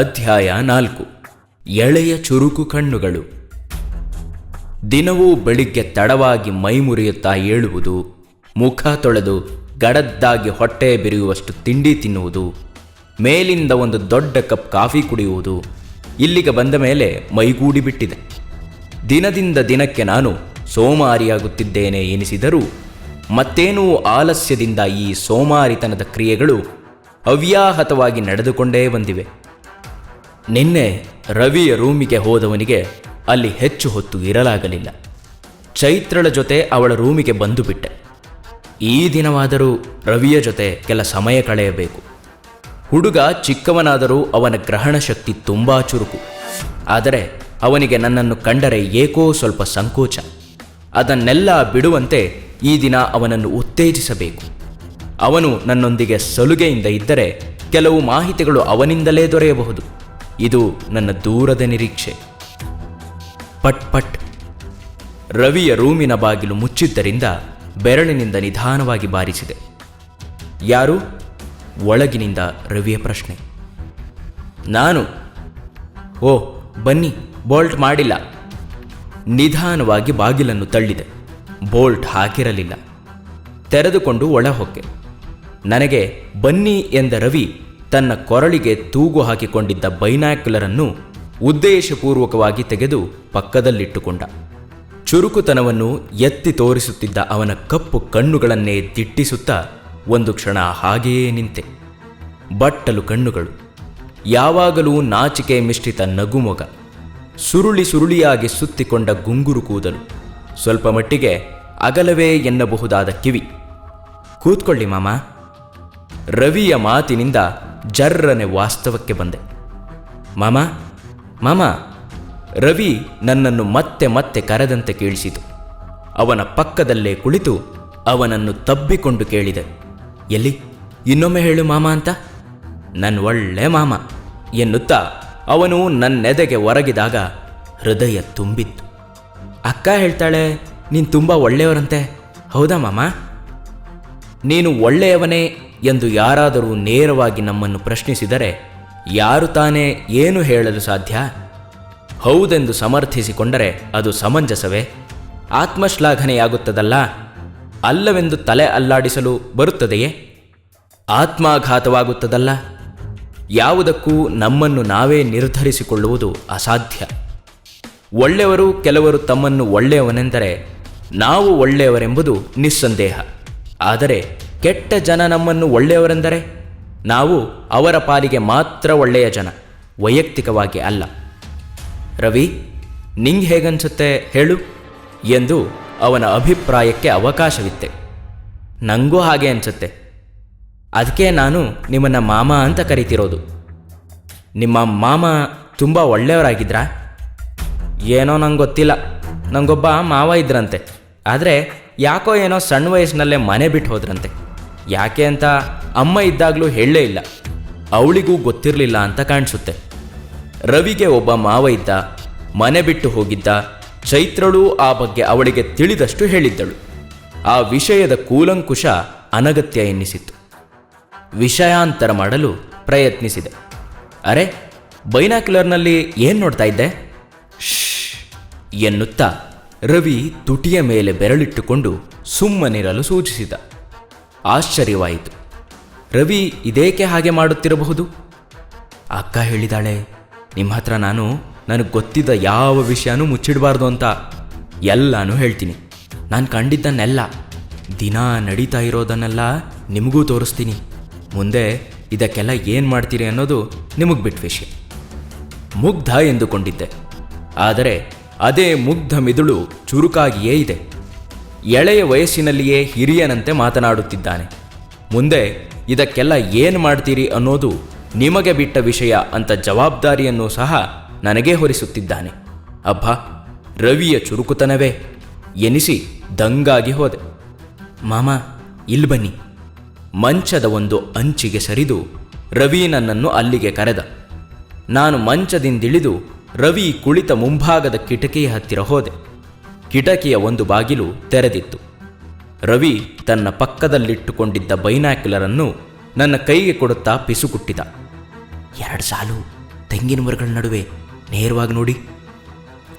ಅಧ್ಯಾಯ ನಾಲ್ಕು. ಎಳೆಯ ಚುರುಕು ಕಣ್ಣುಗಳು. ದಿನವೂ ಬೆಳಿಗ್ಗೆ ತಡವಾಗಿ ಮೈ ಮುರಿಯುತ್ತಾ ಏಳುವುದು, ಮುಖ ತೊಳೆದು ಗಡದ್ದಾಗಿ ಹೊಟ್ಟೆ ಬಿರಿಯುವಷ್ಟು ತಿಂಡಿ ತಿನ್ನುವುದು, ಮೇಲಿಂದ ಒಂದು ದೊಡ್ಡ ಕಪ್ ಕಾಫಿ ಕುಡಿಯುವುದು ಇಲ್ಲಿಗೆ ಬಂದ ಮೇಲೆ ಮೈಗೂಡಿಬಿಟ್ಟಿದೆ ದಿನದಿಂದ ದಿನಕ್ಕೆ ನಾನು ಸೋಮಾರಿಯಾಗುತ್ತಿದ್ದೇನೆ ಎನಿಸಿದರೂ ಮತ್ತೇನೂ ಆಲಸ್ಯದಿಂದ ಈ ಸೋಮಾರಿತನದ ಕ್ರಿಯೆಗಳು ಅವ್ಯಾಹತವಾಗಿ ನಡೆದುಕೊಂಡೇ ಬಂದಿವೆ. ನಿನ್ನೆ ರವಿಯ ರೂಮಿಗೆ ಹೋದವನಿಗೆ ಅಲ್ಲಿ ಹೆಚ್ಚು ಹೊತ್ತು ಇರಲಾಗಲಿಲ್ಲ. ಚೈತ್ರಳ ಜೊತೆ ಅವಳ ರೂಮಿಗೆ ಬಂದು ಬಿಟ್ಟೆ. ಈ ದಿನವಾದರೂ ರವಿಯ ಜೊತೆ ಕೆಲ ಸಮಯ ಕಳೆಯಬೇಕು. ಹುಡುಗ ಚಿಕ್ಕವನಾದರೂ ಅವನ ಗ್ರಹಣ ಶಕ್ತಿ ತುಂಬಾ ಚುರುಕು. ಆದರೆ ಅವನಿಗೆ ನನ್ನನ್ನು ಕಂಡರೆ ಏಕೋ ಸ್ವಲ್ಪ ಸಂಕೋಚ. ಅದನ್ನೆಲ್ಲ ಬಿಡುವಂತೆ ಈ ದಿನ ಅವನನ್ನು ಉತ್ತೇಜಿಸಬೇಕು. ಅವನು ನನ್ನೊಂದಿಗೆ ಸಲುಗೆಯಿಂದ ಇದ್ದರೆ ಕೆಲವು ಮಾಹಿತಿಗಳು ಅವನಿಂದಲೇ ದೊರೆಯಬಹುದು. ಇದು ನನ್ನ ದೂರದ ನಿರೀಕ್ಷೆ. ಪಟ್ ಪಟ್. ರವಿಯ ರೂಮಿನ ಬಾಗಿಲು ಮುಚ್ಚಿದ್ದರಿಂದ ಬೆರಳಿನಿಂದ ನಿಧಾನವಾಗಿ ಬಾರಿಸಿದೆ. ಯಾರು? ಒಳಗಿನಿಂದ ರವಿಯ ಪ್ರಶ್ನೆ. ನಾನು. ಓ, ಬನ್ನಿ, ಬೋಲ್ಟ್ ಮಾಡಿಲ್ಲ. ನಿಧಾನವಾಗಿ ಬಾಗಿಲನ್ನು ತಳ್ಳಿದೆ. ಬೋಲ್ಟ್ ಹಾಕಿರಲಿಲ್ಲ. ತೆರೆದುಕೊಂಡು ಒಳಹೊಕ್ಕೆ. ನನಗೆ ಬನ್ನಿ ಎಂದ ರವಿ ತನ್ನ ಕೊರಳಿಗೆ ತೂಗು ಹಾಕಿಕೊಂಡಿದ್ದ ಬೈನಾಕ್ಯುಲರನ್ನು ಉದ್ದೇಶಪೂರ್ವಕವಾಗಿ ತೆಗೆದು ಪಕ್ಕದಲ್ಲಿಟ್ಟುಕೊಂಡ. ಚುರುಕುತನವನ್ನು ಎತ್ತಿ ತೋರಿಸುತ್ತಿದ್ದ ಅವನ ಕಪ್ಪು ಕಣ್ಣುಗಳನ್ನೇ ದಿಟ್ಟಿಸುತ್ತಾ ಒಂದು ಕ್ಷಣ ಹಾಗೆಯೇ ನಿಂತೆ. ಬಟ್ಟಲು ಕಣ್ಣುಗಳು. ಯಾವಾಗಲೂ ನಾಚಿಕೆ ಮಿಶ್ರಿತ ನಗುಮೊಗ. ಸುರುಳಿ ಸುರುಳಿಯಾಗಿ ಸುತ್ತಿಕೊಂಡ ಗುಂಗುರು ಕೂದಲು. ಸ್ವಲ್ಪ ಮಟ್ಟಿಗೆ ಅಗಲವೇ ಎನ್ನಬಹುದಾದ ಕಿವಿ. ಕೂತ್ಕೊಳ್ಳಿ ಮಾಮ. ರವಿಯ ಮಾತಿನಿಂದ ಜರ್ರನೆ ವಾಸ್ತವಕ್ಕೆ ಬಂದೆ. ಮಾಮ ಮಾಮ, ರವಿ ನನ್ನನ್ನು ಮತ್ತೆ ಮತ್ತೆ ಕರೆದಂತೆ ಕೇಳಿಸಿತು. ಅವನ ಪಕ್ಕದಲ್ಲೇ ಕುಳಿತು ಅವನನ್ನು ತಬ್ಬಿಕೊಂಡು ಕೇಳಿದೆ. ಎಲ್ಲಿ? ಇನ್ನೊಮ್ಮೆ ಹೇಳು ಮಾಮ ಅಂತ. ನನ್ನ ಒಳ್ಳೆ ಮಾಮ, ಎನ್ನುತ್ತಾ ಅವನು ನನ್ನೆದೆಗೆ ಒರಗಿದಾಗ ಹೃದಯ ತುಂಬಿತ್ತು. ಅಕ್ಕ ಹೇಳ್ತಾಳೆ, ನೀನು ತುಂಬ ಒಳ್ಳೆಯವರಂತೆ. ಹೌದಾ ಮಾಮ? ನೀನು ಒಳ್ಳೆಯವನೇ ಎಂದು ಯಾರಾದರೂ ನೇರವಾಗಿ ನಮ್ಮನ್ನು ಪ್ರಶ್ನಿಸಿದರೆ ಯಾರು ತಾನೇ ಏನು ಹೇಳಲು ಸಾಧ್ಯ? ಹೌದೆಂದು ಸಮರ್ಥಿಸಿಕೊಂಡರೆ ಅದು ಸಮಂಜಸವೇ? ಆತ್ಮಶ್ಲಾಘನೆಯಾಗುತ್ತದಲ್ಲ? ಅಲ್ಲವೆಂದು ತಲೆ ಅಲ್ಲಾಡಿಸಲು ಬರುತ್ತದೆಯೇ? ಆತ್ಮಾಘಾತವಾಗುತ್ತದಲ್ಲ? ಯಾವುದಕ್ಕೂ ನಮ್ಮನ್ನು ನಾವೇ ನಿರ್ಧರಿಸಿಕೊಳ್ಳುವುದು ಅಸಾಧ್ಯ. ಒಳ್ಳೆಯವರು ಕೆಲವರು ತಮ್ಮನ್ನು ಒಳ್ಳೆಯವನೆಂದರೆ ನಾವು ಒಳ್ಳೆಯವರೆಂಬುದು ನಿಸ್ಸಂದೇಹ. ಆದರೆ ಕೆಟ್ಟ ಜನ ನಮ್ಮನ್ನು ಒಳ್ಳೆಯವರೆಂದರೆ? ನಾವು ಅವರ ಪಾಲಿಗೆ ಮಾತ್ರ ಒಳ್ಳೆಯ ಜನ, ವೈಯಕ್ತಿಕವಾಗಿ ಅಲ್ಲ. ರವಿ, ನಿಂಗೆ ಹೇಗನ್ಸುತ್ತೆ ಹೇಳು ಎಂದು ಅವನ ಅಭಿಪ್ರಾಯಕ್ಕೆ ಅವಕಾಶವಿತ್ತೆ. ನನಗೂ ಹಾಗೆ ಅನ್ಸುತ್ತೆ. ಅದಕ್ಕೆ ನಾನು ನಿಮ್ಮನ್ನ ಮಾಮ ಅಂತ ಕರಿತಿರೋದು. ನಿಮ್ಮ ಮಾಮ ತುಂಬ ಒಳ್ಳೆಯವರಾಗಿದ್ರಾ? ಏನೋ ನಂಗೆ ಗೊತ್ತಿಲ್ಲ. ನಂಗೊಬ್ಬ ಮಾವ ಇದ್ರಂತೆ. ಆದರೆ ಯಾಕೋ ಏನೋ ಸಣ್ಣ ವಯಸ್ಸಿನಲ್ಲೇ ಮನೆ ಬಿಟ್ಟು ಹೋದ್ರಂತೆ. ಯಾಕೆ ಅಂತ ಅಮ್ಮ ಇದ್ದಾಗಲೂ ಹೇಳಲೇ ಇಲ್ಲ. ಅವಳಿಗೂ ಗೊತ್ತಿರಲಿಲ್ಲ ಅಂತ ಕಾಣಿಸುತ್ತೆ. ರವಿಗೆ ಒಬ್ಬ ಮಾವ ಇದ್ದ, ಮನೆ ಬಿಟ್ಟು ಹೋಗಿದ್ದ ಚೈತ್ರಳು ಆ ಬಗ್ಗೆ ಅವಳಿಗೆ ತಿಳಿದಷ್ಟು ಹೇಳಿದ್ದಳು. ಆ ವಿಷಯದ ಕೂಲಂಕುಷ ಅನಗತ್ಯ ಎನ್ನಿಸಿತ್ತು. ವಿಷಯಾಂತರ ಮಾಡಲು ಪ್ರಯತ್ನಿಸಿದೆ. ಅರೆ, ಬೈನಾಕ್ಯುಲರ್ನಲ್ಲಿ ಏನು ನೋಡ್ತಾ ಇದ್ದೆ? ಶ್ ಎನ್ನುತ್ತಾ ರವಿ ತುಟಿಯ ಮೇಲೆ ಬೆರಳಿಟ್ಟುಕೊಂಡು ಸುಮ್ಮನಿರಲು ಸೂಚಿಸಿದ. ಆಶ್ಚರ್ಯವಾಯಿತು. ರವಿ ಇದೇಕೆ ಹಾಗೆ ಮಾಡುತ್ತಿರಬಹುದು? ಅಕ್ಕ ಹೇಳಿದಾಳೆ, ನಿಮ್ಮ ಹತ್ರ ನಾನು, ನನಗೆ ಗೊತ್ತಿದ್ದ ಯಾವ ವಿಷಯನೂ ಮುಚ್ಚಿಡಬಾರ್ದು ಅಂತ ಎಲ್ಲನೂ ಹೇಳ್ತೀನಿ. ನಾನು ಕಂಡಿದ್ದನ್ನೆಲ್ಲ, ದಿನ ನಡೀತಾ ಇರೋದನ್ನೆಲ್ಲ ನಿಮಗೂ ತೋರಿಸ್ತೀನಿ. ಮುಂದೆ ಇದಕ್ಕೆಲ್ಲ ಏನು ಮಾಡ್ತೀರಿ ಅನ್ನೋದು ನಿಮಗೆ ಬಿಟ್ಟ ವಿಷಯ ಮುಗ್ಧ ಎಂದುಕೊಂಡಿದ್ದೆ. ಆದರೆ ಅದೇ ಮುಗ್ಧ ಮಿದುಳು ಚುರುಕಾಗಿಯೇ ಇದೆ. ಎಳೆಯ ವಯಸ್ಸಿನಲ್ಲಿಯೇ ಹಿರಿಯನಂತೆ ಮಾತನಾಡುತ್ತಿದ್ದಾನೆ. ಮುಂದೆ, ಇದಕ್ಕೆಲ್ಲ ಏನು ಮಾಡ್ತೀರಿ ಅನ್ನೋದು ನಿಮಗೆ ಬಿಟ್ಟ ವಿಷಯ ಅಂತ ಜವಾಬ್ದಾರಿಯನ್ನು ಸಹ ನನಗೇ ಹೊರಿಸುತ್ತಿದ್ದಾನೆ. ಅಬ್ಬ, ರವಿಯ ಚುರುಕುತನವೇ. ಎನಿಸಿ ದಂಗಾಗಿ ಹೋದೆ. ಮಾಮ ಇಲ್ಲಿ ಬನ್ನಿ. ಮಂಚದ ಒಂದು ಅಂಚಿಗೆ ಸರಿದು ರವಿ ನನ್ನನ್ನು ಅಲ್ಲಿಗೆ ಕರೆದ. ನಾನು ಮಂಚದಿಂದಿಳಿದು ರವಿ ಕುಳಿತ ಮುಂಭಾಗದ ಕಿಟಕಿಯ ಹತ್ತಿರ ಹೋದೆ. ಕಿಟಕಿಯ ಒಂದು ಬಾಗಿಲು ತೆರೆದಿತ್ತು. ರವಿ ತನ್ನ ಪಕ್ಕದಲ್ಲಿಟ್ಟುಕೊಂಡಿದ್ದ ಬೈನಾಕ್ಯುಲರನ್ನು ನನ್ನ ಕೈಗೆ ಕೊಡುತ್ತಾ ಪಿಸುಕುಟ್ಟಿದ ಎರಡು ಸಾಲು, ತೆಂಗಿನ ಮರಗಳ ನಡುವೆ ನೇರವಾಗಿ ನೋಡಿ.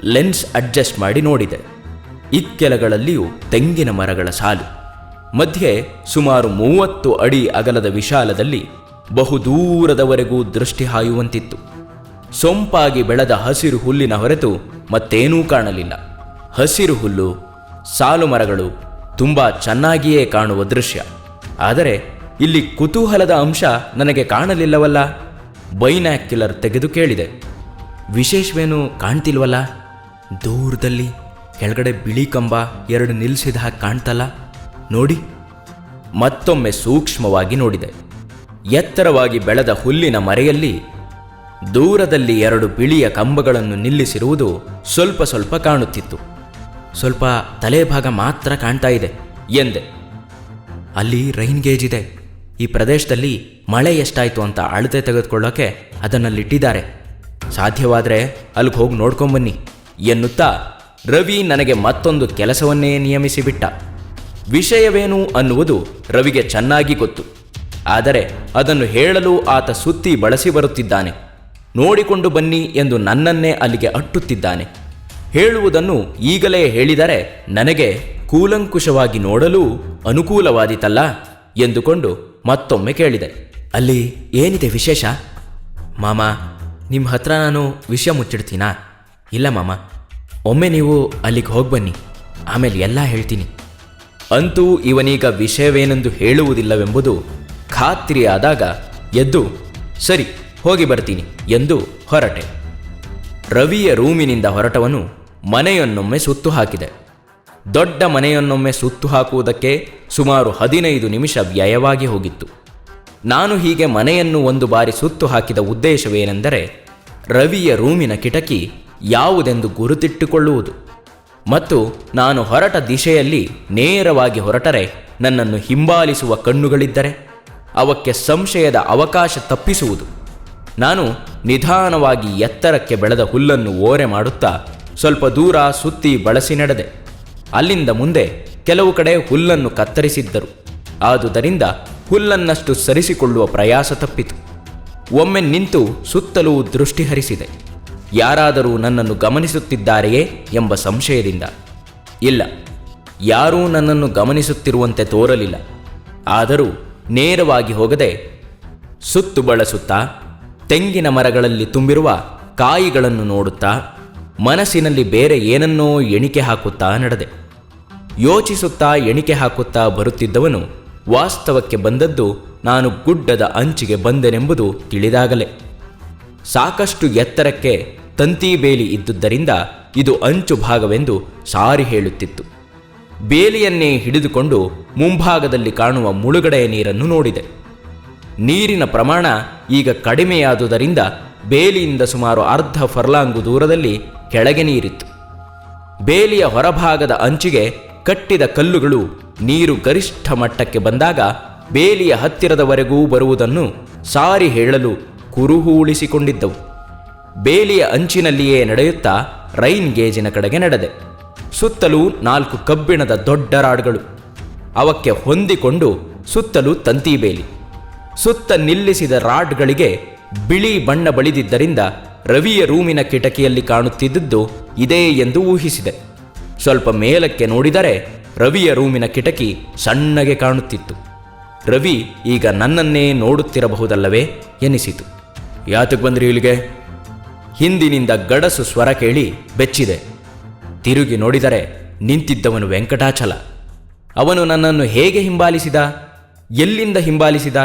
ಲೆನ್ಸ್ ಅಡ್ಜಸ್ಟ್ ಮಾಡಿ ನೋಡಿದೆ. ಇಕ್ಕೆಲಗಳಲ್ಲಿಯೂ ತೆಂಗಿನ ಮರಗಳ ಸಾಲು. ಮಧ್ಯೆ ಸುಮಾರು ಮೂವತ್ತು ಅಡಿ ಅಗಲದ ವಿಶಾಲದಲ್ಲಿ ಬಹುದೂರದವರೆಗೂ ದೃಷ್ಟಿ ಹಾಯುವಂತಿತ್ತು. ಸೊಂಪಾಗಿ ಬೆಳೆದ ಹಸಿರು ಹುಲ್ಲಿನ ಹೊರತು ಮತ್ತೇನೂ ಕಾಣಲಿಲ್ಲ. ಹಸಿರು ಹುಲ್ಲು, ಸಾಲು ಮರಗಳು ತುಂಬ ಚೆನ್ನಾಗಿಯೇ ಕಾಣುವ ದೃಶ್ಯ. ಆದರೆ ಇಲ್ಲಿ ಕುತೂಹಲದ ಅಂಶ ನನಗೆ ಕಾಣಲಿಲ್ಲವಲ್ಲ? ಬೈನ್ಯಾಕ್ಯುಲರ್ ತೆಗೆದು ಕೇಳಿದೆ. ವಿಶೇಷವೇನು ಕಾಣ್ತಿಲ್ವಲ್ಲ? ದೂರದಲ್ಲಿ, ಕೆಳಗಡೆ ಬಿಳಿ ಕಂಬ ಎರಡು ನಿಲ್ಲಿಸಿದ ಹಾಗೆ ಕಾಣ್ತಲ್ಲ? ನೋಡಿ. ಮತ್ತೊಮ್ಮೆ ಸೂಕ್ಷ್ಮವಾಗಿ ನೋಡಿದೆ. ಎತ್ತರವಾಗಿ ಬೆಳೆದ ಹುಲ್ಲಿನ ಮರೆಯಲ್ಲಿ ದೂರದಲ್ಲಿ ಎರಡು ಬಿಳಿಯ ಕಂಬಗಳನ್ನು ನಿಲ್ಲಿಸಿರುವುದು ಸ್ವಲ್ಪ ಸ್ವಲ್ಪ ಕಾಣುತ್ತಿತ್ತು. ಸ್ವಲ್ಪ ತಲೆಭಾಗ ಮಾತ್ರ ಕಾಣ್ತಾ ಇದೆ ಎಂದೆ. ಅಲ್ಲಿ ರೈನ್ ಗೇಜ್ ಇದೆ. ಈ ಪ್ರದೇಶದಲ್ಲಿ ಮಳೆ ಎಷ್ಟಾಯಿತು ಅಂತ ಅಳತೆ ತೆಗೆದುಕೊಳ್ಳೋಕೆ ಅದನ್ನಲ್ಲಿಟ್ಟಿದ್ದಾರೆ. ಸಾಧ್ಯವಾದರೆ ಅಲ್ಲಿಗೆ ಹೋಗಿ ನೋಡ್ಕೊಂಬನ್ನಿ ಎನ್ನುತ್ತಾ ರವಿ ನನಗೆ ಮತ್ತೊಂದು ಕೆಲಸವನ್ನೇ ನಿಯಮಿಸಿಬಿಟ್ಟ. ವಿಷಯವೇನು ಅನ್ನುವುದು ರವಿಗೆ ಚೆನ್ನಾಗಿ ಗೊತ್ತು. ಆದರೆ ಅದನ್ನು ಹೇಳಲು ಆತ ಸುತ್ತಿ ಬಳಸಿ ಬರುತ್ತಿದ್ದಾನೆ. ನೋಡಿಕೊಂಡು ಬನ್ನಿ ಎಂದು ನನ್ನನ್ನೇ ಅಲ್ಲಿಗೆ ಅಟ್ಟುತ್ತಿದ್ದಾನೆ. ಹೇಳುವುದನ್ನು ಈಗಲೇ ಹೇಳಿದರೆ ನನಗೆ ಕೂಲಂಕುಷವಾಗಿ ನೋಡಲು ಅನುಕೂಲವಾದೀತಲ್ಲ ಎಂದುಕೊಂಡು ಮತ್ತೊಮ್ಮೆ ಕೇಳಿದೆ. ಅಲ್ಲಿ ಏನಿದೆ ವಿಶೇಷ? ಮಾಮ ನಿಮ್ಮ ಹತ್ರ ನಾನು ವಿಷಯ ಮುಚ್ಚಿಡ್ತೀನಾ? ಇಲ್ಲ ಮಾಮ, ಒಮ್ಮೆ ನೀವು ಅಲ್ಲಿಗೆ ಹೋಗಿ ಬನ್ನಿ ಆಮೇಲೆ ಎಲ್ಲ ಹೇಳ್ತೀನಿ. ಅಂತೂ ಇವನೀಗ ವಿಷಯವೇನೆಂದು ಹೇಳುವುದಿಲ್ಲವೆಂಬುದು ಖಾತ್ರಿಯಾದಾಗ ಎದ್ದು, ಸರಿ, ಹೋಗಿ ಬರ್ತೀನಿ ಎಂದು ಹೊರಟೆ. ರವಿಯ ರೂಮಿನಿಂದ ಹೊರಟವನು ಮನೆಯನ್ನೊಮ್ಮೆ ಸುತ್ತು ಹಾಕಿದೆ. ದೊಡ್ಡ ಮನೆಯನ್ನೊಮ್ಮೆ ಸುತ್ತು ಹಾಕುವುದಕ್ಕೆ ಸುಮಾರು ಹದಿನೈದು ನಿಮಿಷ ವ್ಯಯವಾಗಿ ಹೋಗಿತ್ತು. ನಾನು ಹೀಗೆ ಮನೆಯನ್ನು ಒಂದು ಬಾರಿ ಸುತ್ತು ಹಾಕಿದ ಉದ್ದೇಶವೇನೆಂದರೆ, ರವಿಯ ರೂಮಿನ ಕಿಟಕಿ ಯಾವುದೆಂದು ಗುರುತಿಟ್ಟುಕೊಳ್ಳುವುದು ಮತ್ತು ನಾನು ಹೊರಟ ದಿಶೆಯಲ್ಲಿ ನೇರವಾಗಿ ಹೊರಟರೆ ನನ್ನನ್ನು ಹಿಂಬಾಲಿಸುವ ಕಣ್ಣುಗಳಿದ್ದರೆ, ಅವಕ್ಕೆ ಸಂಶಯದ ಅವಕಾಶ ತಪ್ಪಿಸುವುದು. ನಾನು ನಿಧಾನವಾಗಿ ಎತ್ತರಕ್ಕೆ ಬೆಳೆದ ಹುಲ್ಲನ್ನು ಓರೆ ಮಾಡುತ್ತಾ ಸ್ವಲ್ಪ ದೂರ ಸುತ್ತಿ ಬಳಸಿ ನಡೆದೆ. ಅಲ್ಲಿಂದ ಮುಂದೆ ಕೆಲವು ಕಡೆ ಹುಲ್ಲನ್ನು ಕತ್ತರಿಸಿದ್ದರು. ಆದುದರಿಂದ ಹುಲ್ಲನ್ನಷ್ಟು ಸರಿಸಿಕೊಳ್ಳುವ ಪ್ರಯಾಸ ತಪ್ಪಿತು. ಒಮ್ಮೆ ನಿಂತು ಸುತ್ತಲೂ ದೃಷ್ಟಿ ಹರಿಸಿದೆ. ಯಾರಾದರೂ ನನ್ನನ್ನು ಗಮನಿಸುತ್ತಿದ್ದಾರೆಯೇ ಎಂಬ ಸಂಶಯದಿಂದ. ಇಲ್ಲ, ಯಾರೂ ನನ್ನನ್ನು ಗಮನಿಸುತ್ತಿರುವಂತೆ ತೋರಲಿಲ್ಲ. ಆದರೂ ನೇರವಾಗಿ ಹೋಗದೆ ಸುತ್ತು ಬಳಸುತ್ತಾ, ತೆಂಗಿನ ಮರಗಳಲ್ಲಿ ತುಂಬಿರುವ ಕಾಯಿಗಳನ್ನು ನೋಡುತ್ತಾ ಮನಸ್ಸಿನಲ್ಲಿ ಬೇರೆ ಏನನ್ನೋ ಎಣಿಕೆ ಹಾಕುತ್ತಾ ನಡೆದೆ. ಯೋಚಿಸುತ್ತಾ ಎಣಿಕೆ ಹಾಕುತ್ತಾ ಬರುತ್ತಿದ್ದವನು ವಾಸ್ತವಕ್ಕೆ ಬಂದದ್ದು ನಾನು ಗುಡ್ಡದ ಅಂಚಿಗೆ ಬಂದೆನೆಂಬುದು ತಿಳಿದಾಗಲೇ. ಸಾಕಷ್ಟು ಎತ್ತರಕ್ಕೆ ತಂತಿ ಬೇಲಿ ಇದ್ದುದರಿಂದ ಇದು ಅಂಚು ಭಾಗವೆಂದು ಸಾರಿ ಹೇಳುತ್ತಿತ್ತು. ಬೇಲಿಯನ್ನೇ ಹಿಡಿದುಕೊಂಡು ಮುಂಭಾಗದಲ್ಲಿ ಕಾಣುವ ಮುಳುಗಡೆಯ ನೀರನ್ನು ನೋಡಿದೆ. ನೀರಿನ ಪ್ರಮಾಣ ಈಗ ಕಡಿಮೆಯಾದುದರಿಂದ ಬೇಲಿಯಿಂದ ಸುಮಾರು ಅರ್ಧ ಫರ್ಲಾಂಗು ದೂರದಲ್ಲಿ ಕೆಳಗೆ ನೀರಿತ್ತು. ಬೇಲಿಯ ಹೊರಭಾಗದ ಅಂಚಿಗೆ ಕಟ್ಟಿದ ಕಲ್ಲುಗಳು ನೀರು ಗರಿಷ್ಠ ಮಟ್ಟಕ್ಕೆ ಬಂದಾಗ ಬೇಲಿಯ ಹತ್ತಿರದವರೆಗೂ ಬರುವುದನ್ನು ಸಾರಿ ಹೇಳಲು ಕುರುಹು ಉಳಿಸಿಕೊಂಡಿದ್ದವು. ಬೇಲಿಯ ಅಂಚಿನಲ್ಲಿಯೇ ನಡೆಯುತ್ತಾ ರೈನ್ ಗೇಜಿನ ಕಡೆಗೆ ನಡೆದೆ. ಸುತ್ತಲೂ ನಾಲ್ಕು ಕಬ್ಬಿಣದ ದೊಡ್ಡ ರಾಡ್ಗಳು. ಅವಕ್ಕೆ ಹೊಂದಿಕೊಂಡು ಸುತ್ತಲೂ ತಂತಿ ಬೇಲಿ. ಸುತ್ತ ನಿಲ್ಲಿಸಿದ ರಾಡ್ಗಳಿಗೆ ಬಿಳಿ ಬಣ್ಣ ಬಳಿದಿದ್ದರಿಂದ ರವಿಯ ರೂಮಿನ ಕಿಟಕಿಯಲ್ಲಿ ಕಾಣುತ್ತಿದ್ದದ್ದು ಇದೇ ಎಂದು ಊಹಿಸಿದೆ. ಸ್ವಲ್ಪ ಮೇಲಕ್ಕೆ ನೋಡಿದರೆ ರವಿಯ ರೂಮಿನ ಕಿಟಕಿ ಸಣ್ಣಗೆ ಕಾಣುತ್ತಿತ್ತು. ರವಿ ಈಗ ನನ್ನನ್ನೇ ನೋಡುತ್ತಿರಬಹುದಲ್ಲವೇ ಎನಿಸಿತು. ಯಾತಕ್ಕೆ ಬಂದ್ರಿ ಇಲ್ಲಿಗೆ? ಹಿಂದಿನಿಂದ ಗಡಸು ಸ್ವರ ಕೇಳಿ ಬೆಚ್ಚಿದೆ. ತಿರುಗಿ ನೋಡಿದರೆ ನಿಂತಿದ್ದವನು ವೆಂಕಟಾಚಲ. ಅವನು ನನ್ನನ್ನು ಹೇಗೆ ಹಿಂಬಾಲಿಸಿದ? ಎಲ್ಲಿಂದ ಹಿಂಬಾಲಿಸಿದ?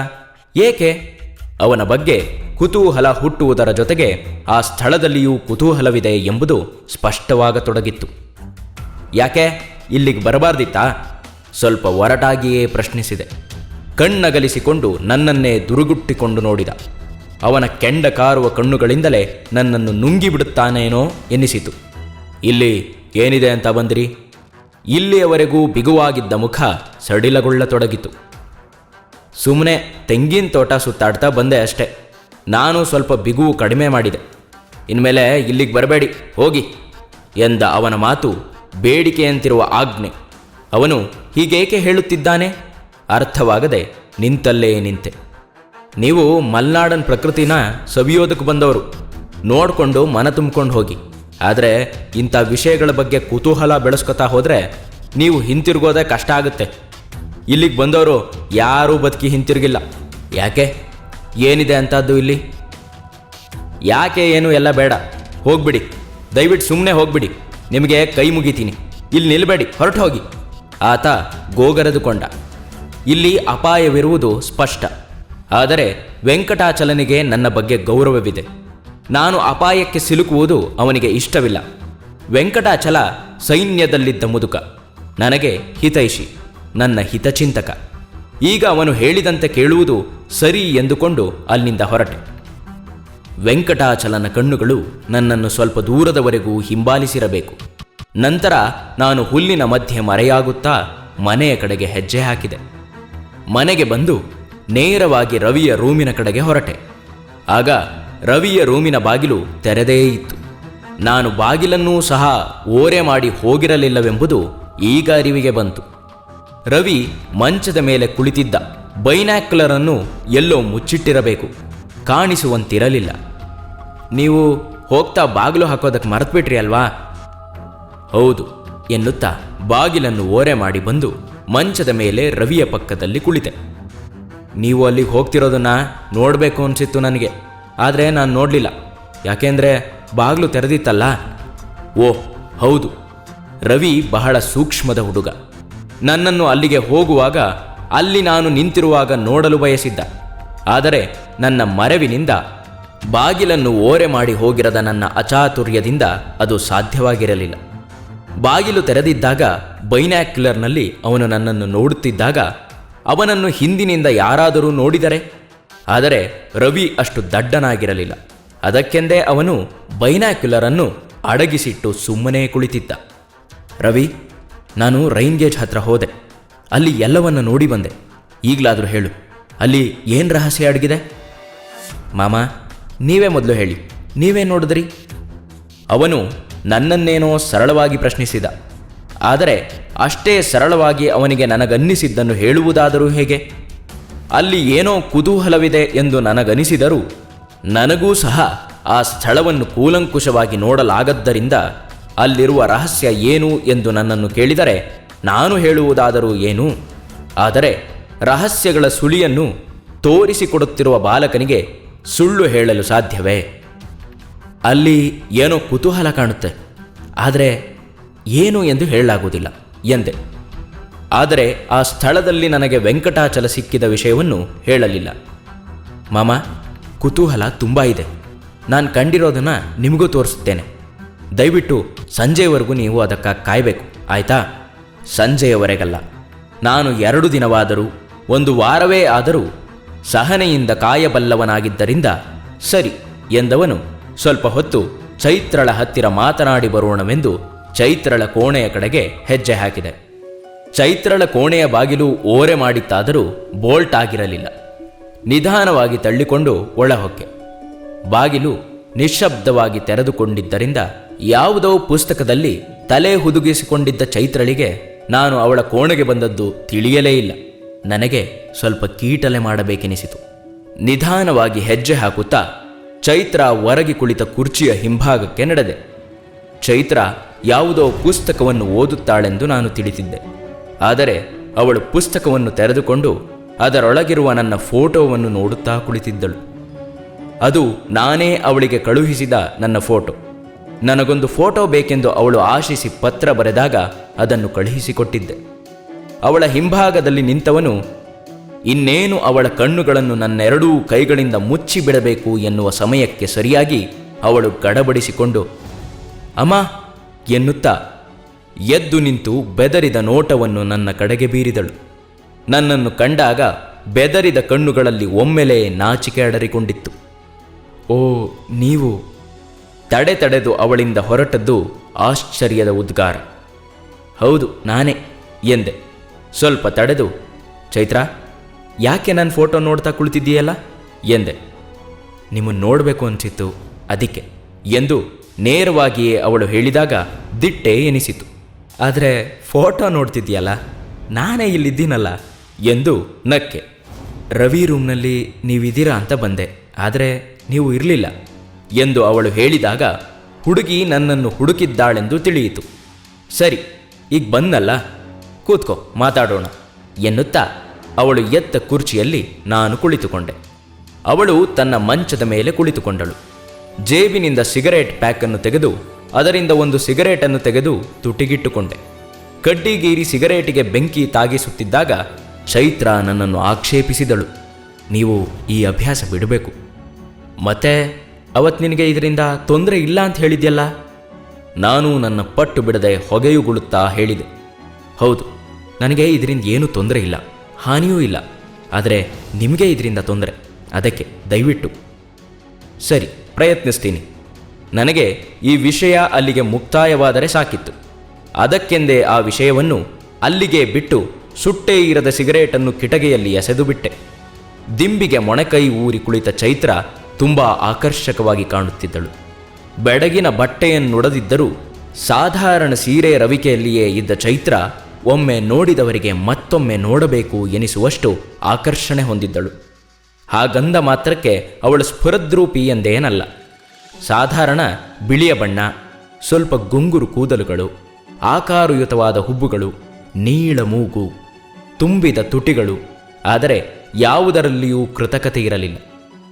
ಏಕೆ? ಅವನ ಬಗ್ಗೆ ಕುತೂಹಲ ಹುಟ್ಟುವುದರ ಜೊತೆಗೆ ಆ ಸ್ಥಳದಲ್ಲಿಯೂ ಕುತೂಹಲವಿದೆ ಎಂಬುದು ಸ್ಪಷ್ಟವಾಗತೊಡಗಿತ್ತು. ಯಾಕೆ? ಇಲ್ಲಿಗೆ ಬರಬಾರ್ದಿತ್ತಾ? ಸ್ವಲ್ಪ ಒರಟಾಗಿಯೇ ಪ್ರಶ್ನಿಸಿದೆ. ಕಣ್ಣಗಲಿಸಿಕೊಂಡು ನನ್ನನ್ನೇ ದುರುಗುಟ್ಟಿಕೊಂಡು ನೋಡಿದ. ಅವನ ಕೆಂಡ ಕಾರುವ ಕಣ್ಣುಗಳಿಂದಲೇ ನನ್ನನ್ನು ನುಂಗಿಬಿಡುತ್ತಾನೇನೋ ಎನ್ನಿಸಿತು. ಇಲ್ಲಿ ಏನಿದೆ ಅಂತ ಬಂದಿರಿ? ಇಲ್ಲಿಯವರೆಗೂ ಬಿಗುವಾಗಿದ್ದ ಮುಖ ಸಡಿಲಗೊಳ್ಳತೊಡಗಿತು. ಸುಮ್ಮನೆ ತೆಂಗಿನ ತೋಟ ಸುತ್ತಾಡ್ತಾ ಬಂದೆ ಅಷ್ಟೆ. ನಾನು ಸ್ವಲ್ಪ ಬಿಗು ಕಡಿಮೆ ಮಾಡಿದೆ. ಇನ್ಮೇಲೆ ಇಲ್ಲಿಗೆ ಬರಬೇಡಿ, ಹೋಗಿ ಎಂದ ಅವನ ಮಾತು ಬೇಡಿಕೆಯಂತಿರುವ ಆಜ್ಞೆ. ಅವನು ಹೀಗೇಕೆ ಹೇಳುತ್ತಿದ್ದಾನೆ? ಅರ್ಥವಾಗದೆ ನಿಂತಲ್ಲೇ ನಿಂತೆ. ನೀವು ಮಲ್ನಾಡನ್ ಪ್ರಕೃತಿನ ಸವಿಯೋದಕ್ಕೆ ಬಂದವರು. ನೋಡಿಕೊಂಡು ಮನ ತುಂಬ್ಕೊಂಡು ಹೋಗಿ. ಆದರೆ ಇಂಥ ವಿಷಯಗಳ ಬಗ್ಗೆ ಕುತೂಹಲ ಬೆಳೆಸ್ಕೊತಾ ಹೋದರೆ ನೀವು ಹಿಂತಿರುಗೋದೇ ಕಷ್ಟ ಆಗುತ್ತೆ. ಇಲ್ಲಿಗೆ ಬಂದವರು ಯಾರೂ ಬದುಕಿ ಹಿಂತಿರುಗಿಲ್ಲ. ಯಾಕೆ? ಏನಿದೆ ಅಂತದ್ದು ಇಲ್ಲಿ? ಯಾಕೆ ಏನು ಎಲ್ಲ ಬೇಡ? ಹೋಗ್ಬಿಡಿ. ದಯವಿಟ್ಟು ಸುಮ್ಮನೆ ಹೋಗ್ಬಿಡಿ. ನಿಮಗೆ ಕೈ ಮುಗಿತೀನಿ. ಇಲ್ಲಿ ನಿಲ್ಲಬೇಡಿ ಹೊರಟು ಹೋಗಿ. ಆತ ಗೋಗರೆದುಕೊಂಡ ಇಲ್ಲಿ ಅಪಾಯವಿರುವುದು ಸ್ಪಷ್ಟ. ಆದರೆ ವೆಂಕಟಾಚಲನಿಗೆ ನನ್ನ ಬಗ್ಗೆ ಗೌರವವಿದೆ. ನಾನು ಅಪಾಯಕ್ಕೆ ಸಿಲುಕುವುದು ಅವನಿಗೆ ಇಷ್ಟವಿಲ್ಲ. ವೆಂಕಟಾಚಲ ಸೈನ್ಯದಲ್ಲಿದ್ದ ಮುದುಕ. ನನಗೆ ಹಿತೈಷಿ. ನನ್ನ ಹಿತಚಿಂತಕ. ಈಗ ಅವನು ಹೇಳಿದಂತೆ ಕೇಳುವುದು ಸರಿ ಎಂದುಕೊಂಡು ಅಲ್ಲಿಂದ ಹೊರಟೆ. ವೆಂಕಟಾಚಲನ ಕಣ್ಣುಗಳು ನನ್ನನ್ನು ಸ್ವಲ್ಪ ದೂರದವರೆಗೂ ಹಿಂಬಾಲಿಸಿರಬೇಕು. ನಂತರ ನಾನು ಹುಲ್ಲಿನ ಮಧ್ಯೆ ಮರೆಯಾಗುತ್ತಾ ಮನೆಯ ಕಡೆಗೆ ಹೆಜ್ಜೆ ಹಾಕಿದೆ. ಮನೆಗೆ ಬಂದು ನೇರವಾಗಿ ರವಿಯ ರೂಮಿನ ಕಡೆಗೆ ಹೊರಟೆ. ಆಗ ರವಿಯ ರೂಮಿನ ಬಾಗಿಲು ತೆರೆದೇ ಇತ್ತು. ನಾನು ಬಾಗಿಲನ್ನೂ ಸಹ ಓರೆ ಮಾಡಿ ಹೋಗಿರಲಿಲ್ಲವೆಂಬುದು ಈಗ ಅರಿವಿಗೆ ಬಂತು. ರವಿ ಮಂಚದ ಮೇಲೆ ಕುಳಿತಿದ್ದ ಬೈನಾಕ್ಯುಲರ್ ಅನ್ನು ಎಲ್ಲೋ ಮುಚ್ಚಿಟ್ಟಿರಬೇಕು. ಕಾಣಿಸುವಂತಿರಲಿಲ್ಲ. ನೀವು ಹೋಗ್ತಾ ಬಾಗಿಲು ಹಾಕೋದಕ್ಕೆ ಮರೆತುಬಿಟ್ರಿ ಅಲ್ವಾ? ಹೌದು, ಎನ್ನುತ್ತಾ ಬಾಗಿಲನ್ನು ಓರೆ ಮಾಡಿ ಬಂದು ಮಂಚದ ಮೇಲೆ ರವಿಯ ಪಕ್ಕದಲ್ಲಿ ಕುಳಿತೆ. ನೀವು ಅಲ್ಲಿಗೆ ಹೋಗ್ತಿರೋದನ್ನ ನೋಡಬೇಕು ಅನಿಸಿತ್ತು ನನಗೆ, ಆದರೆ ನಾನು ನೋಡಲಿಲ್ಲ. ಯಾಕೆಂದರೆ ಬಾಗಿಲು ತೆರೆದಿತ್ತಲ್ಲ? ಓಹ್, ಹೌದು. ರವಿ ಬಹಳ ಸೂಕ್ಷ್ಮದ ಹುಡುಗ. ನನ್ನನ್ನು ಅಲ್ಲಿಗೆ ಹೋಗುವಾಗ ಅಲ್ಲಿ ನಾನು ನಿಂತಿರುವಾಗ ನೋಡಲು ಬಯಸಿದ್ದ. ಆದರೆ ನನ್ನ ಮರೆವಿನಿಂದ ಬಾಗಿಲನ್ನು ಓರೆ ಮಾಡಿ ಹೋಗಿರದ ನನ್ನ ಅಚಾತುರ್ಯದಿಂದ ಅದು ಸಾಧ್ಯವಾಗಿರಲಿಲ್ಲ. ಬಾಗಿಲು ತೆರೆದಿದ್ದಾಗ ಬೈನ್ಯಾಕ್ಯುಲರ್ನಲ್ಲಿ ಅವನು ನನ್ನನ್ನು ನೋಡುತ್ತಿದ್ದಾಗ ಅವನನ್ನು ಹಿಂದಿನಿಂದ ಯಾರಾದರೂ ನೋಡಿದರೆ? ಆದರೆ ರವಿ ಅಷ್ಟು ದಡ್ಡನಾಗಿರಲಿಲ್ಲ. ಅದಕ್ಕೆಂದೇ ಅವನು ಬೈನಾಕ್ಯುಲರನ್ನು ಅಡಗಿಸಿಟ್ಟು ಸುಮ್ಮನೆ ಕುಳಿತಿದ್ದ. ರವಿ? ನಾನು ರೈನ್ ಗೇಜ್ ಹತ್ರ ಹೋದೆ. ಅಲ್ಲಿ ಎಲ್ಲವನ್ನ ನೋಡಿ ಬಂದೆ. ಈಗಲಾದರೂ ಹೇಳು. ಅಲ್ಲಿ ಏನು ರಹಸ್ಯ ಅಡಗಿದೆ? ಮಾಮ, ನೀವೇ ಮೊದಲು ಹೇಳಿ. ನೀವೇ ನೋಡಿದ್ರಿ? ಅವನು ನನ್ನನ್ನೇನೋ ಸರಳವಾಗಿ ಪ್ರಶ್ನಿಸಿದ. ಆದರೆ ಅಷ್ಟೇ ಸರಳವಾಗಿ ಅವನಿಗೆ ನನಗನ್ನಿಸಿದ್ದನ್ನು ಹೇಳುವುದಾದರೂ ಹೇಗೆ? ಅಲ್ಲಿ ಏನೋ ಕುತೂಹಲವಿದೆ ಎಂದು ನನಗನಿಸಿದರೂ ನನಗೂ ಸಹ ಆ ಸ್ಥಳವನ್ನು ಕೂಲಂಕುಷವಾಗಿ ನೋಡಲಾಗದ್ದರಿಂದ ಅಲ್ಲಿರುವ ರಹಸ್ಯ ಏನು ಎಂದು ನನ್ನನ್ನು ಕೇಳಿದರೆ ನಾನು ಹೇಳುವುದಾದರೂ ಏನು? ಆದರೆ ರಹಸ್ಯಗಳ ಸುಳಿಯನ್ನು ತೋರಿಸಿಕೊಡುತ್ತಿರುವ ಬಾಲಕನಿಗೆ ಸುಳ್ಳು ಹೇಳಲು ಸಾಧ್ಯವೇ? ಅಲ್ಲಿ ಏನೋ ಕುತೂಹಲ ಕಾಣುತ್ತೆ. ಆದರೆ ಏನು ಎಂದು ಹೇಳಲಾಗುವುದಿಲ್ಲ, ಎಂದೆ. ಆದರೆ ಆ ಸ್ಥಳದಲ್ಲಿ ನನಗೆ ವೆಂಕಟಾಚಲ ಸಿಕ್ಕಿದ ವಿಷಯವನ್ನು ಹೇಳಲಿಲ್ಲ. ಮಾಮ, ಕುತೂಹಲ ತುಂಬ ಇದೆ. ನಾನು ಕಂಡಿರೋದನ್ನು ನಿಮಗೂ ತೋರಿಸುತ್ತೇನೆ ದಯವಿಟ್ಟು ಸಂಜೆಯವರೆಗೂ ನೀವು ಅದಕ್ಕೆ ಕಾಯಬೇಕು, ಆಯಿತಾ? ಸಂಜೆಯವರೆಗಲ್ಲ. ನಾನು ಎರಡು ದಿನವಾದರೂ, ಒಂದು ವಾರವೇ ಆದರೂ ಸಹನೆಯಿಂದ ಕಾಯಬಲ್ಲವನಾಗಿದ್ದರಿಂದ ಸರಿ ಎಂದವನು ಸ್ವಲ್ಪ ಹೊತ್ತು ಚೈತ್ರಳ ಹತ್ತಿರ ಮಾತನಾಡಿ ಬರೋಣವೆಂದು ಚೈತ್ರಳ ಕೋಣೆಯ ಕಡೆಗೆ ಹೆಜ್ಜೆ ಹಾಕಿದೆ. ಚೈತ್ರಳ ಕೋಣೆಯ ಬಾಗಿಲು ಓರೆ ಮಾಡಿತ್ತಾದರೂ ಬೋಲ್ಟ್ ಆಗಿರಲಿಲ್ಲ. ನಿಧಾನವಾಗಿ ತಳ್ಳಿಕೊಂಡು ಒಳಹೊಕ್ಕೆ. ಬಾಗಿಲು ನಿಶ್ಶಬ್ದವಾಗಿ ತೆರೆದುಕೊಂಡಿದ್ದರಿಂದ ಯಾವುದೋ ಪುಸ್ತಕದಲ್ಲಿ ತಲೆ ಹುದುಗಿಸಿಕೊಂಡಿದ್ದ ಚೈತ್ರಳಿಗೆ ನಾನು ಅವಳ ಕೋಣೆಗೆ ಬಂದದ್ದು ತಿಳಿಯಲೇ ಇಲ್ಲ. ನನಗೆ ಸ್ವಲ್ಪ ಕೀಟಲೆ ಮಾಡಬೇಕೆನಿಸಿತು. ನಿಧಾನವಾಗಿ ಹೆಜ್ಜೆ ಹಾಕುತ್ತಾ ಚೈತ್ರ ಹೊರಗೆ ಕುಳಿತ ಕುರ್ಚಿಯ ಹಿಂಭಾಗಕ್ಕೆ ನಡೆದೆ. ಚೈತ್ರ ಯಾವುದೋ ಪುಸ್ತಕವನ್ನು ಓದುತ್ತಾಳೆಂದು ನಾನು ತಿಳಿದಿದ್ದೆ ಆದರೆ ಅವಳು ಪುಸ್ತಕವನ್ನು ತೆರೆದುಕೊಂಡು ಅದರೊಳಗಿರುವ ನನ್ನ ಫೋಟೋವನ್ನು ನೋಡುತ್ತಾ ಕುಳಿತಿದ್ದಳು. ಅದು ನಾನೇ ಅವಳಿಗೆ ಕಳುಹಿಸಿದ ನನ್ನ ಫೋಟೋ. ನನಗೊಂದು ಫೋಟೋ ಬೇಕೆಂದು ಅವಳು ಆಶಿಸಿ ಪತ್ರ ಬರೆದಾಗ ಅದನ್ನು ಕಳುಹಿಸಿಕೊಟ್ಟಿದ್ದೆ. ಅವಳ ಹಿಂಭಾಗದಲ್ಲಿ ನಿಂತವನು, ಇನ್ನೇನು ಅವಳ ಕಣ್ಣುಗಳನ್ನು ನನ್ನೆರಡೂ ಕೈಗಳಿಂದ ಮುಚ್ಚಿ ಬಿಡಬೇಕು ಎನ್ನುವ ಸಮಯಕ್ಕೆ ಸರಿಯಾಗಿ ಅವಳು ಗಡಬಡಿಸಿಕೊಂಡು, ಅಮ್ಮ, ಎನ್ನುತ್ತಾ, ಎದ್ದು ನಿಂತು ಬೆದರಿದ ನೋಟವನ್ನು ನನ್ನ ಕಡೆಗೆ ಬೀರಿದಳು. ನನ್ನನ್ನು ಕಂಡಾಗ ಬೆದರಿದ ಕಣ್ಣುಗಳಲ್ಲಿ ಒಮ್ಮೆಲೆ ನಾಚಿಕೆ ಅಡರಿಕೊಂಡಿತ್ತು. ಓ, ನೀವು ತಡೆ ತಡೆದು ಅವಳಿಂದ ಹೊರಟದ್ದು ಆಶ್ಚರ್ಯದ ಉದ್ಗಾರ. ಹೌದು, ನಾನೇ, ಎಂದೆ. ಸ್ವಲ್ಪ ತಡೆದು, ಚೈತ್ರ, ಯಾಕೆ ನನ್ನ ಫೋಟೋ ನೋಡ್ತಾ ಕುಳಿತಿದ್ದೀಯಲ್ಲ, ಎಂದೆ. ನಿಮ್ಮನ್ನು ನೋಡಬೇಕು ಅನಿಸಿತ್ತು, ಅದಕ್ಕೆ, ಎಂದು ನೇರವಾಗಿಯೇ ಅವಳು ಹೇಳಿದಾಗ ದಿಟ್ಟೆ ಎನಿಸಿತು. ಆದರೆ ಫೋಟೋ ನೋಡ್ತಿದ್ದೀಯಲ್ಲ, ನಾನೇ ಇಲ್ಲಿದ್ದೀನಲ್ಲ, ಎಂದು ನಕ್ಕೆ. ರವಿ ರೂಮ್ನಲ್ಲಿ ನೀವಿದ್ದೀರಾ ಅಂತ ಬಂದೆ, ಆದರೆ ನೀವು ಇರಲಿಲ್ಲ. ಎಂದು ಅವಳು ಹೇಳಿದಾಗ, ಹುಡುಗಿ ನನ್ನನ್ನು ಹುಡುಕಿದ್ದಾಳೆಂದು ತಿಳಿಯಿತು. ಸರಿ, ಈಗ ಬಂದಲ್ಲ ಕೂತ್ಕೋ, ಮಾತಾಡೋಣ, ಎನ್ನುತ್ತಾ ಅವಳು ಎತ್ತ ಕುರ್ಚಿಯಲ್ಲಿ ನಾನು ಕುಳಿತುಕೊಂಡೆ. ಅವಳು ತನ್ನ ಮಂಚದ ಮೇಲೆ ಕುಳಿತುಕೊಂಡಳು. ಜೇಬಿನಿಂದ ಸಿಗರೇಟ್ ಪ್ಯಾಕನ್ನು ತೆಗೆದು, ಅದರಿಂದ ಒಂದು ಸಿಗರೇಟನ್ನು ತೆಗೆದು ತುಟಿಗಿಟ್ಟುಕೊಂಡೆ. ಕಡ್ಡಿಗೀರಿ ಸಿಗರೇಟಿಗೆ ಬೆಂಕಿ ತಾಗಿಸುತ್ತಿದ್ದಾಗ ಚೈತ್ರ ನನ್ನನ್ನು ಆಕ್ಷೇಪಿಸಿದಳು. ನೀವು ಈ ಅಭ್ಯಾಸ ಬಿಡಬೇಕು. ಮತ್ತೆ ಅವತ್ತು ನಿನಗೆ ಇದರಿಂದ ತೊಂದರೆ ಇಲ್ಲ ಅಂತ ಹೇಳಿದ್ಯಲ್ಲ? ನಾನು ನನ್ನ ಪಟ್ಟು ಬಿಡದೆ ಹೊಗೆಯುಗುಳುತ್ತಾ ಹೇಳಿದೆ. ಹೌದು, ನನಗೆ ಇದರಿಂದ ಏನೂ ತೊಂದರೆ ಇಲ್ಲ, ಹಾನಿಯೂ ಇಲ್ಲ, ಆದರೆ ನಿಮಗೆ ಇದರಿಂದ ತೊಂದರೆ, ಅದಕ್ಕೆ ದಯವಿಟ್ಟು. ಸರಿ, ಪ್ರಯತ್ನಿಸ್ತೀನಿ. ನನಗೆ ಈ ವಿಷಯ ಅಲ್ಲಿಗೆ ಮುಕ್ತಾಯವಾದರೆ ಸಾಕಿತ್ತು. ಅದಕ್ಕೆಂದೇ ಆ ವಿಷಯವನ್ನು ಅಲ್ಲಿಗೆ ಬಿಟ್ಟು ಸುಟ್ಟೇ ಇರದ ಸಿಗರೇಟನ್ನು ಕಿಟಗೆಯಲ್ಲಿ ಎಸೆದು ಬಿಟ್ಟೆ ದಿಂಬಿಗೆ ಮೊಣಕೈ ಊರಿ ಕುಳಿತ ಚೈತ್ರ ತುಂಬ ಆಕರ್ಷಕವಾಗಿ ಕಾಣುತ್ತಿದ್ದಳು. ಬೆಡಗಿನ ಬಟ್ಟೆಯನ್ನುಡದಿದ್ದರೂ ಸಾಧಾರಣ ಸೀರೆ ರವಿಕೆಯಲ್ಲಿಯೇ ಇದ್ದ ಚೈತ್ರ ಒಮ್ಮೆ ನೋಡಿದವರಿಗೆ ಮತ್ತೊಮ್ಮೆ ನೋಡಬೇಕು ಎನಿಸುವಷ್ಟು ಆಕರ್ಷಣೆ ಹೊಂದಿದ್ದಳು. ಹಾಗಂದ ಮಾತ್ರಕ್ಕೆ ಅವಳು ಸ್ಫುರದ್ರೂಪಿ ಎಂದೇನಲ್ಲ. ಸಾಧಾರಣ ಬಿಳಿಯ ಬಣ್ಣ, ಸ್ವಲ್ಪ ಗುಂಗುರು ಕೂದಲುಗಳು, ಆಕಾರಯುತವಾದ ಹುಬ್ಬುಗಳು, ನೀಳ ಮೂಗು, ತುಂಬಿದ ತುಟಿಗಳು, ಆದರೆ ಯಾವುದರಲ್ಲಿಯೂ ಕೃತಕತೆ ಇರಲಿಲ್ಲ.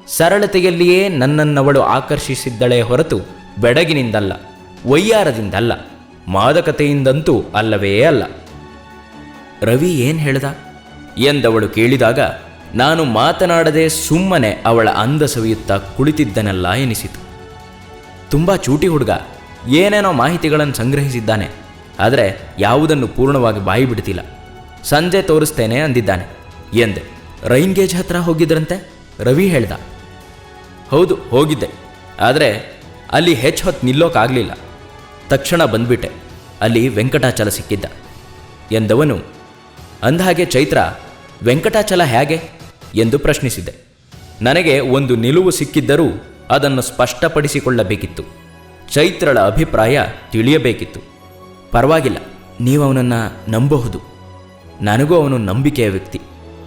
ಸರಳತೆಯಲ್ಲಿಯೇ ನನ್ನನ್ನವಳು ಆಕರ್ಷಿಸಿದ್ದಳೆ ಹೊರತು ಬೆಡಗಿನಿಂದಲ್ಲ ವೈಯಾರದಿಂದಲ್ಲ ಮಾದಕತೆಯಿಂದಂತೂ ಅಲ್ಲವೇ ಅಲ್ಲ. ರವಿ ಏನ್ ಹೇಳ್ದ? ಎಂದವಳು ಕೇಳಿದಾಗ, ನಾನು ಮಾತನಾಡದೆ ಸುಮ್ಮನೆ ಅವಳ ಅಂದ ಸವಿಯುತ್ತಾ ಕುಳಿತಿದ್ದನಲ್ಲ ಎನಿಸಿತು. ತುಂಬ ಚೂಟಿ ಹುಡುಗ, ಏನೇನೋ ಮಾಹಿತಿಗಳನ್ನು ಸಂಗ್ರಹಿಸಿದ್ದಾನೆ, ಆದರೆ ಯಾವುದನ್ನು ಪೂರ್ಣವಾಗಿ ಬಾಯಿ ಬಿಡ್ತಿಲ್ಲ. ಸಂಜೆ ತೋರಿಸ್ತೇನೆ ಅಂದಿದ್ದಾನೆ, ಎಂದೆ. ರೈನ್ಗೇಜ್ ಹತ್ರ ಹೋಗಿದ್ರಂತೆ? ರವಿ ಹೇಳ್ದ. ಹೌದು, ಹೋಗಿದ್ದೆ. ಆದರೆ ಅಲ್ಲಿ ಹೆಚ್ಚು ಹೊತ್ತು ನಿಲ್ಲೋಕ್ಕಾಗಲಿಲ್ಲ ತಕ್ಷಣ ಬಂದ್ಬಿಟ್ಟೆ. ಅಲ್ಲಿ ವೆಂಕಟಾಚಲ ಸಿಕ್ಕಿದ್ದ. ಎಂದವನು, ಅಂದಹಾಗೆ ಚೈತ್ರ, ವೆಂಕಟಾಚಲ ಹೇಗೆ? ಎಂದು ಪ್ರಶ್ನಿಸಿದೆ. ನನಗೆ ಒಂದು ನಿಲುವು ಸಿಕ್ಕಿದ್ದರೂ ಅದನ್ನು ಸ್ಪಷ್ಟಪಡಿಸಿಕೊಳ್ಳಬೇಕಿತ್ತು. ಚೈತ್ರಳ ಅಭಿಪ್ರಾಯ ತಿಳಿಯಬೇಕಿತ್ತು. ಪರವಾಗಿಲ್ಲ, ನೀವು ಅವನನ್ನು ನಂಬಬಹುದು. ನನಗೂ ಅವನು ನಂಬಿಕೆಯ ವ್ಯಕ್ತಿ.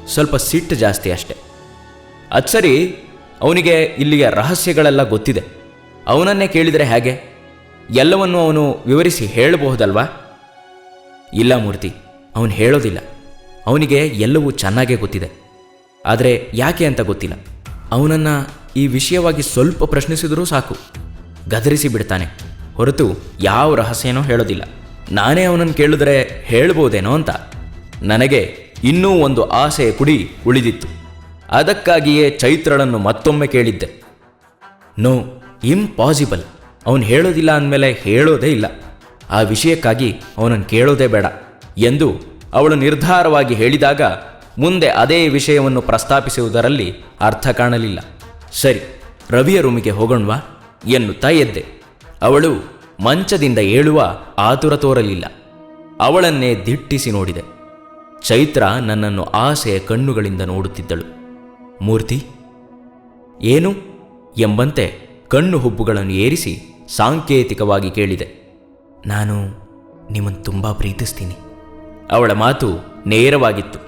ಸ್ವಲ್ಪ ಸಿಟ್ಟು ಜಾಸ್ತಿ ಅಷ್ಟೆ. ಅದು ಅವನಿಗೆ ಇಲ್ಲಿಯ ರಹಸ್ಯಗಳೆಲ್ಲ ಗೊತ್ತಿದೆ. ಅವನನ್ನೇ ಕೇಳಿದರೆ ಹೇಗೆ? ಎಲ್ಲವನ್ನೂ ಅವನು ವಿವರಿಸಿ ಹೇಳಬಹುದಲ್ವಾ? ಇಲ್ಲ ಮೂರ್ತಿ, ಅವನು ಹೇಳೋದಿಲ್ಲ. ಅವನಿಗೆ ಎಲ್ಲವೂ ಚೆನ್ನಾಗೇ ಗೊತ್ತಿದೆ. ಆದರೆ ಯಾಕೆ ಅಂತ ಗೊತ್ತಿಲ್ಲ. ಅವನನ್ನು ಈ ವಿಷಯವಾಗಿ ಸ್ವಲ್ಪ ಪ್ರಶ್ನಿಸಿದರೂ ಸಾಕು. ಗದರಿಸಿ ಬಿಡ್ತಾನೆ. ಹೊರತು ಯಾವ ರಹಸ್ಯನೋ ಹೇಳೋದಿಲ್ಲ. ನಾನೇ ಅವನನ್ನು ಕೇಳಿದ್ರೆ ಹೇಳ್ಬೋದೇನೋ ಅಂತ. ನನಗೆ ಇನ್ನೂ ಒಂದು ಆಸೆಯ ಕುಡಿ ಉಳಿದಿತ್ತು. ಅದಕ್ಕಾಗಿಯೇ ಚೈತ್ರಳನ್ನು ಮತ್ತೊಮ್ಮೆ ಕೇಳಿದ್ದೆ. ನೋ ಇಂಪಾಸಿಬಲ್ ಅವನು ಹೇಳೋದಿಲ್ಲ ಅಂದಮೇಲೆ ಹೇಳೋದೇ ಇಲ್ಲ. ಆ ವಿಷಯಕ್ಕಾಗಿ ಅವನನ್ನು ಕೇಳೋದೇ ಬೇಡ ಎಂದು ಅವಳು ನಿರ್ಧಾರವಾಗಿ ಹೇಳಿದಾಗ ಮುಂದೆ ಅದೇ ವಿಷಯವನ್ನು ಪ್ರಸ್ತಾಪಿಸುವುದರಲ್ಲಿ ಅರ್ಥ ಕಾಣಲಿಲ್ಲ. ಸರಿ, ರವಿಯ ರೂಮಿಗೆ ಹೋಗೋಣವಾ? ಎನ್ನುತ್ತಾ ಎದ್ದೆ. ಅವಳು ಮಂಚದಿಂದ ಏಳುವ ಆತುರ ತೋರಲಿಲ್ಲ. ಅವಳನ್ನೇ ದಿಟ್ಟಿಸಿ ನೋಡಿದೆ. ಚೈತ್ರ ನನ್ನನ್ನು ಆಸೆಯ ಕಣ್ಣುಗಳಿಂದ ನೋಡುತ್ತಿದ್ದಳು. ಮೂರ್ತಿ, ಏನು ಎಂಬಂತೆ ಕಣ್ಣು ಹುಬ್ಬುಗಳನ್ನು ಏರಿಸಿ ಸಾಂಕೇತಿಕವಾಗಿ ಕೇಳಿದೆ. ನಾನು ನಿಮ್ಮನ್ನು ತುಂಬ ಪ್ರೀತಿಸ್ತೀನಿ. ಅವಳ ಮಾತು ನೇರವಾಗಿತ್ತು.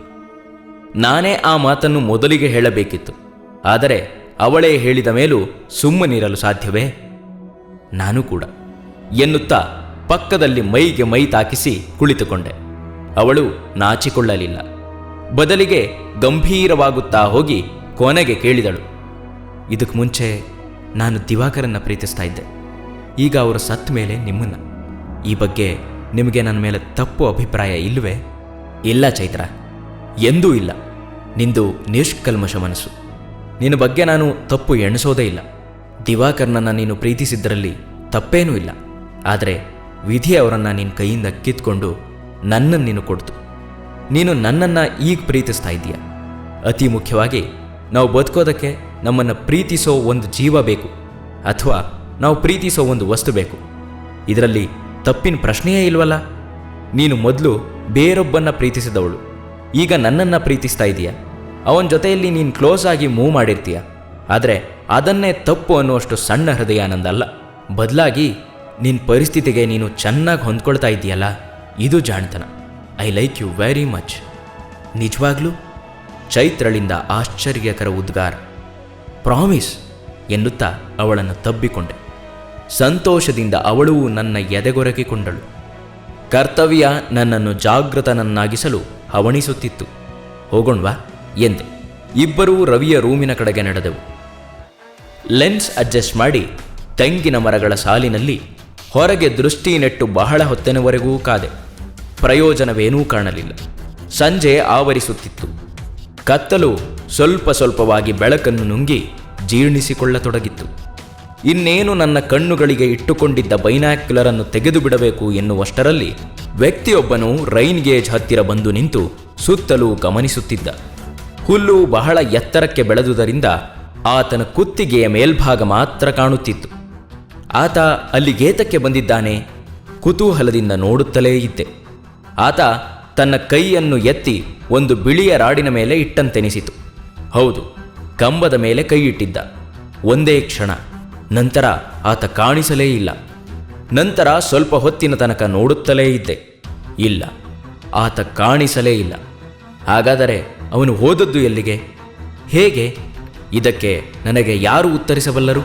ನಾನೇ ಆ ಮಾತನ್ನು ಮೊದಲಿಗೆ ಹೇಳಬೇಕಿತ್ತು. ಆದರೆ ಅವಳೇ ಹೇಳಿದ ಮೇಲೂ ಸುಮ್ಮನಿರಲು ಸಾಧ್ಯವೇ? ನಾನು ಕೂಡ, ಎನ್ನುತ್ತಾ ಪಕ್ಕದಲ್ಲಿ ಮೈಗೆ ಮೈ ತಾಕಿಸಿ ಕುಳಿತುಕೊಂಡೆ. ಅವಳು ನಾಚಿಕೊಳ್ಳಲಿಲ್ಲ. ಬದಲಿಗೆ ಗಂಭೀರವಾಗುತ್ತಾ ಹೋಗಿ ಕೊನೆಗೆ ಕೇಳಿದಳು ಇದಕ್ಕೆ ಮುಂಚೆ ನಾನು ದಿವಾಕರನ್ನ ಪ್ರೀತಿಸ್ತಾ ಇದ್ದೆ. ಈಗ ಅವರು ಸತ್ತ ಮೇಲೆ ನಿಮ್ಮನ್ನ. ಈ ಬಗ್ಗೆ ನಿಮಗೆ ನನ್ನ ಮೇಲೆ ತಪ್ಪು ಅಭಿಪ್ರಾಯ ಇಲ್ಲವೇ ಇಲ್ಲ ಚೈತ್ರ, ಎಂದೂ ಇಲ್ಲ. ನಿಂದು ನಿಷ್ಕಲ್ಮಶ ಮನಸ್ಸು. ನಿನ್ನ ಬಗ್ಗೆ ನಾನು ತಪ್ಪು ಎಣಿಸೋದೇ ಇಲ್ಲ. ದಿವಾಕರ್ನನ್ನು ನೀನು ಪ್ರೀತಿಸಿದ್ದರಲ್ಲಿ ತಪ್ಪೇನೂ ಇಲ್ಲ. ಆದರೆ ವಿಧಿ ಅವರನ್ನು ನಿನ್ನ ಕೈಯಿಂದ ಕಿತ್ಕೊಂಡು ನನ್ನನ್ನು ನೀನು ಕೊಡ್ತು. ನೀನು ನನ್ನನ್ನು ಈಗ ಪ್ರೀತಿಸ್ತಾ ಇದ್ದೀಯ. ಅತಿ ಮುಖ್ಯವಾಗಿ ನಾವು ಬದುಕೋದಕ್ಕೆ ನಮ್ಮನ್ನು ಪ್ರೀತಿಸೋ ಒಂದು ಜೀವ ಬೇಕು, ಅಥವಾ ನಾವು ಪ್ರೀತಿಸೋ ಒಂದು ವಸ್ತು ಬೇಕು. ಇದರಲ್ಲಿ ತಪ್ಪಿನ ಪ್ರಶ್ನೆಯೇ ಇಲ್ವಲ್ಲ? ನೀನು ಮೊದಲು ಬೇರೊಬ್ಬನ್ನ ಪ್ರೀತಿಸಿದವಳು. ಈಗ ನನ್ನನ್ನು ಪ್ರೀತಿಸ್ತಾ ಇದೀಯ? ಅವನ ಜೊತೆಯಲ್ಲಿ ನೀನು ಕ್ಲೋಸ್ ಆಗಿ ಮೂವ್ ಮಾಡಿರ್ತೀಯ? ಆದರೆ ಅದನ್ನೇ ತಪ್ಪು ಅನ್ನುವಷ್ಟು ಸಣ್ಣ ಹೃದಯ ನಂದಲ್ಲ ಬದಲಾಗಿ ನಿನ್ನ ಪರಿಸ್ಥಿತಿಗೆ ನೀನು ಚೆನ್ನಾಗಿ ಹೊಂದ್ಕೊಳ್ತಾ ಇದೆಯಲ್ಲ? ಇದು ಜಾಣತನ. I like you very much. ನಿಜವಾಗ್ಲೂ? ಚೈತ್ರಳಿಂದ ಆಶ್ಚರ್ಯಕರ ಉದ್ಗಾರ. ಪ್ರಾಮಿಸ್ ಎನ್ನುತ್ತಾ ಅವಳನ್ನು ತಬ್ಬಿಕೊಂಡೆ. ಸಂತೋಷದಿಂದ ಅವಳೂ ನನ್ನ ಎದೆಗೊರಗಿಕೊಂಡಳು ಕರ್ತವ್ಯ ನನ್ನನ್ನು ಜಾಗೃತನನ್ನಾಗಿಸಲು ಹವಣಿಸುತ್ತಿತ್ತು. ಹೋಗೋಣ್ವಾ ಎಂದೆ ಇಬ್ಬರೂ ರವಿಯ ರೂಮಿನ ಕಡೆಗೆ ನಡೆದೆವು. ಲೆನ್ಸ್ ಅಡ್ಜಸ್ಟ್ ಮಾಡಿ ತೆಂಗಿನ ಮರಗಳ ಸಾಲಿನಲ್ಲಿ ಹೊರಗೆ ದೃಷ್ಟಿ ನೆಟ್ಟು ಬಹಳ ಹೊತ್ತಿನವರೆಗೂ ಕಾದೆ. ಪ್ರಯೋಜನವೇನೂ ಕಾಣಲಿಲ್ಲ. ಸಂಜೆ ಆವರಿಸುತ್ತಿತ್ತು. ಕತ್ತಲು ಸ್ವಲ್ಪ ಸ್ವಲ್ಪವಾಗಿ ಬೆಳಕನ್ನು ನುಂಗಿ ಜೀರ್ಣಿಸಿಕೊಳ್ಳತೊಡಗಿತ್ತು. ಇನ್ನೇನು ನನ್ನ ಕಣ್ಣುಗಳಿಗೆ ಇಟ್ಟುಕೊಂಡಿದ್ದ ಬೈನಾಕ್ಯುಲರನ್ನು ತೆಗೆದು ಬಿಡಬೇಕು ಎನ್ನುವಷ್ಟರಲ್ಲಿ ವ್ಯಕ್ತಿಯೊಬ್ಬನು ರೈನ್ ಗೇಜ್ ಹತ್ತಿರ ಬಂದು ನಿಂತು ಸುತ್ತಲೂ ಗಮನಿಸುತ್ತಿದ್ದ. ಹುಲ್ಲು ಬಹಳ ಎತ್ತರಕ್ಕೆ ಬೆಳೆದುದರಿಂದ ಆತನ ಕುತ್ತಿಗೆಯ ಮೇಲ್ಭಾಗ ಮಾತ್ರ ಕಾಣುತ್ತಿತ್ತು. ಆತ ಅಲ್ಲಿಗೇತಕ್ಕೆ ಬಂದಿದ್ದಾನೆ ಕುತೂಹಲದಿಂದ ನೋಡುತ್ತಲೇ ಇದ್ದೆ. ಆತ ತನ್ನ ಕೈಯನ್ನು ಎತ್ತಿ ಒಂದು ಬಿಳಿಯ ರಾಡಿನ ಮೇಲೆ ಇಟ್ಟಂತೆನಿಸಿತು. ಹೌದು, ಕಂಬದ ಮೇಲೆ ಕೈ ಇಟ್ಟಿದ್ದ ಒಂದೇ ಕ್ಷಣ. ನಂತರ ಆತ ಕಾಣಿಸಲೇ ಇಲ್ಲ. ನಂತರ ಸ್ವಲ್ಪ ಹೊತ್ತಿನ ತನಕ ನೋಡುತ್ತಲೇ ಇದ್ದೆ. ಇಲ್ಲ, ಆತ ಕಾಣಿಸಲೇ ಇಲ್ಲ. ಹಾಗಾದರೆ ಅವನು ಹೋದದ್ದು ಎಲ್ಲಿಗೆ? ಹೇಗೆ? ಇದಕ್ಕೆ ನನಗೆ ಯಾರು ಉತ್ತರಿಸಬಲ್ಲರು?